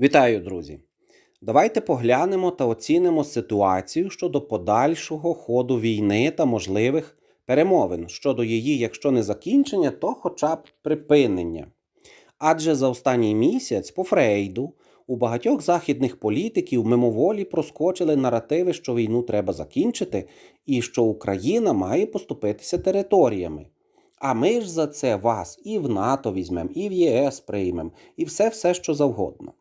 Вітаю, друзі! Давайте поглянемо та оцінимо ситуацію щодо подальшого ходу війни та можливих перемовин щодо її, якщо не закінчення, то хоча б припинення. Адже за останній місяць по Фрейду у багатьох західних політиків мимоволі проскочили наративи, що війну треба закінчити, і що Україна має поступитися територіями. А ми ж за це вас і в НАТО візьмемо, і в ЄС приймемо, і все, все, що завгодно.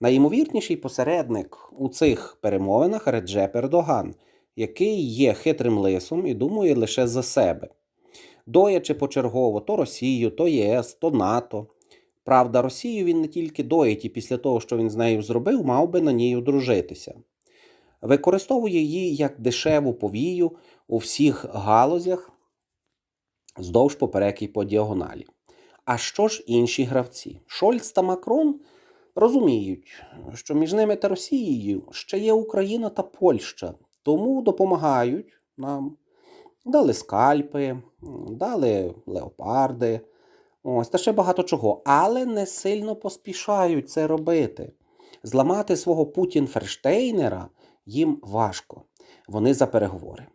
Найімовірніший посередник у цих перемовинах Реджеп Ердоган, який є хитрим лисом і думає лише за себе, доячи почергово то Росію, то ЄС, то НАТО. Правда, Росію він не тільки доїть, і після того, що він з нею зробив, мав би на ній одружитися. Використовує її як дешеву повію у всіх галузях вздовж поперек і по діагоналі. А що ж інші гравці? Шольц та Макрон розуміють, що між ними та Росією ще є Україна та Польща, тому допомагають нам. Дали скальпи, дали леопарди, ось та ще багато чого, але не сильно поспішають це робити. Зламати свого Путін Ферштейнера їм важко. Вони за переговори.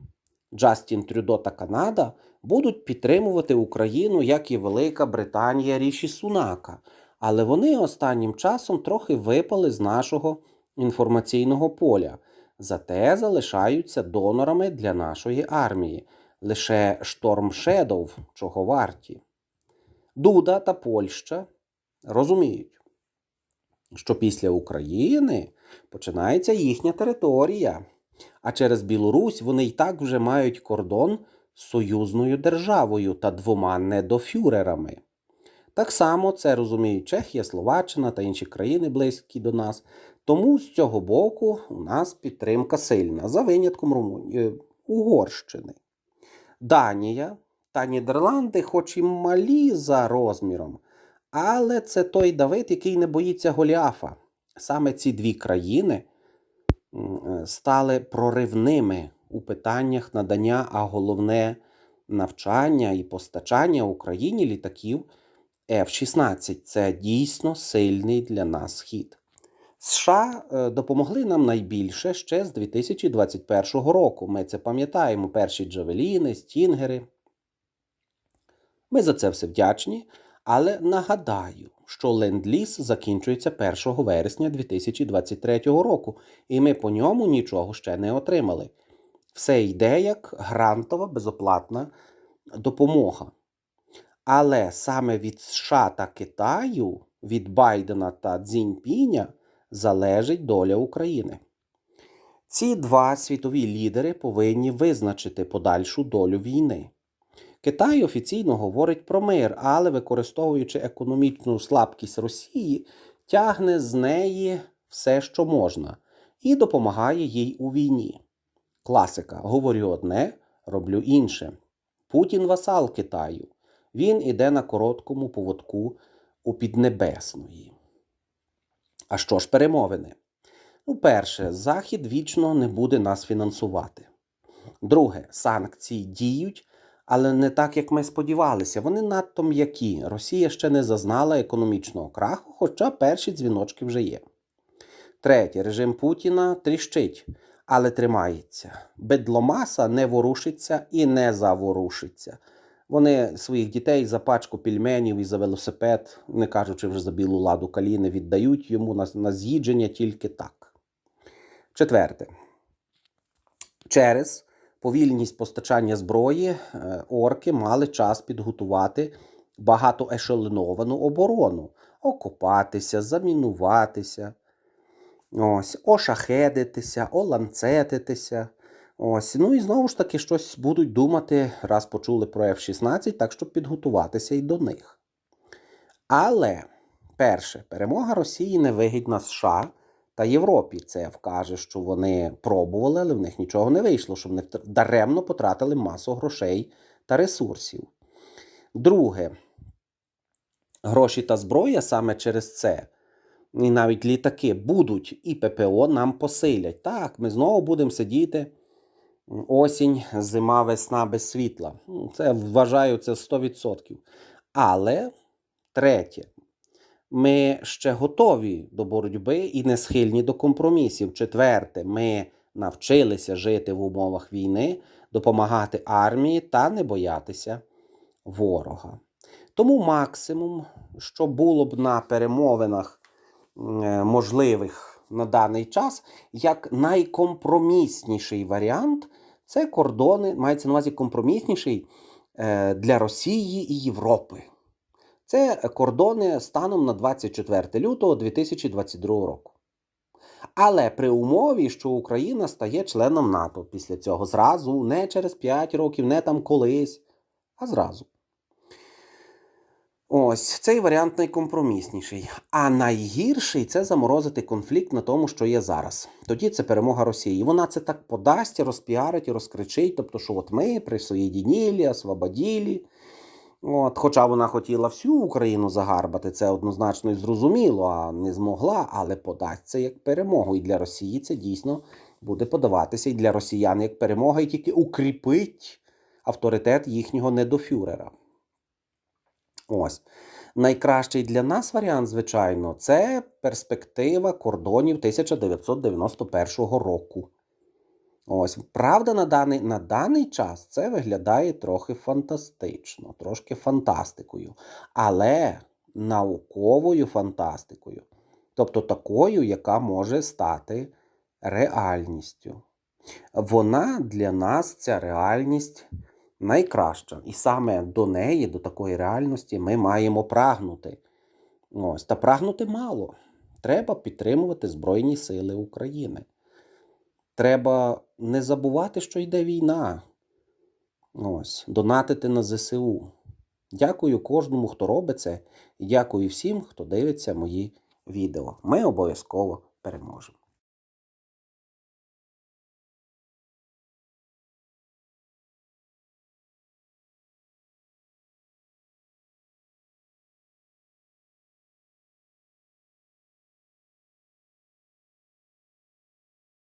Джастін Трюдо та Канада будуть підтримувати Україну, як і Велика Британія Ріші Сунака, але вони останнім часом трохи випали з нашого інформаційного поля, зате залишаються донорами для нашої армії. Лише Шторм Шедов чого варті. Дуда та Польща розуміють, що після України починається їхня територія, а через Білорусь вони й так вже мають кордон з союзною державою та двома недофюрерами. Так само це розуміють Чехія, Словаччина та інші країни близькі до нас. Тому з цього боку у нас підтримка сильна, за винятком Румунії, Угорщини. Данія та Нідерланди, хоч і малі за розміром, але це той Давид, який не боїться Голіафа. Саме ці дві країни стали проривними у питаннях надання, а головне навчання і постачання Україні літаків F-16. Це дійсно сильний для нас хід. США допомогли нам найбільше ще з 2021 року. Ми це пам'ятаємо: перші Джавеліни, Стінгери. Ми за це все вдячні, але нагадаю, що ленд-ліз закінчується 1 вересня 2023 року, і ми по ньому нічого ще не отримали. Все йде як грантова безоплатна допомога. Але саме від США та Китаю, від Байдена та Цзіньпіня залежить доля України. Ці два світові лідери повинні визначити подальшу долю війни. Китай офіційно говорить про мир, але використовуючи економічну слабкість Росії, тягне з неї все, що можна, і допомагає їй у війні. Класика: говорю одне, роблю інше. Путін васал Китаю. Він іде на короткому поводку у Піднебесної. А що ж перемовини? Ну, перше, Захід вічно не буде нас фінансувати. Друге, санкції діють, але не так, як ми сподівалися. Вони надто м'які. Росія ще не зазнала економічного краху, хоча перші дзвіночки вже є. Третє, режим Путіна тріщить, але тримається. Бедломаса не ворушиться і не заворушиться. Вони своїх дітей за пачку пільменів і за велосипед, не кажучи вже за білу ладу каліни, віддають йому на, на з'їдження тільки так. Четверте. Через повільність постачання зброї орки мали час підготувати багатоешеленовану оборону, окопатися, замінуватися, ось, ошахедитися, оланцетитися. Ось, ну і знову ж таки щось будуть думати, раз почули про F-16, так щоб підготуватися і до них. Але, перше, перемога Росії не вигідна США та Європі. Це вкаже, що вони пробували, але в них нічого не вийшло, що вони даремно потратили масу грошей та ресурсів. Друге, гроші та зброя саме через це. І навіть літаки будуть і ППО нам посилять. Так, ми знову будемо сидіти осінь, зима, весна без світла. Це вважаю це 100%. Але третє, ми ще готові до боротьби і не схильні до компромісів. Четверте, ми навчилися жити в умовах війни, допомагати армії та не боятися ворога. Тому максимум, що було б на перемовинах е, можливих на даний час, як найкомпромісніший варіант, це кордони, мається на увазі компромісніший е, для Росії і Європи. Це кордони станом на 24 лютого 2022 року. Але при умові, що Україна стає членом НАТО після цього зразу, не через 5 років, не там колись, а зразу. Ось цей варіант найкомпромісніший. А найгірший це заморозити конфлікт на тому, що є зараз. Тоді це перемога Росії. Вона це так подасть, розпіарить і розкричить. Тобто, що от ми присоєдінілі, освободілі. От, хоча вона хотіла всю Україну загарбати, це однозначно і зрозуміло, а не змогла, але подасть це як перемогу. І для Росії це дійсно буде подаватися і для росіян як перемога, і тільки укріпить авторитет їхнього недофюрера. Ось. Найкращий для нас варіант, звичайно, це перспектива кордонів 1991 року. Ось, правда, на даний, на даний час це виглядає трохи фантастично, трошки фантастикою, але науковою фантастикою. Тобто такою, яка може стати реальністю. Вона для нас, ця реальність, найкраща. І саме до неї, до такої реальності, ми маємо прагнути. Ось, та прагнути мало. Треба підтримувати Збройні Сили України. Треба не забувати, що йде війна. Ось, донатити на ЗСУ. Дякую кожному, хто робить це, і дякую всім, хто дивиться мої відео. Ми обов'язково переможемо.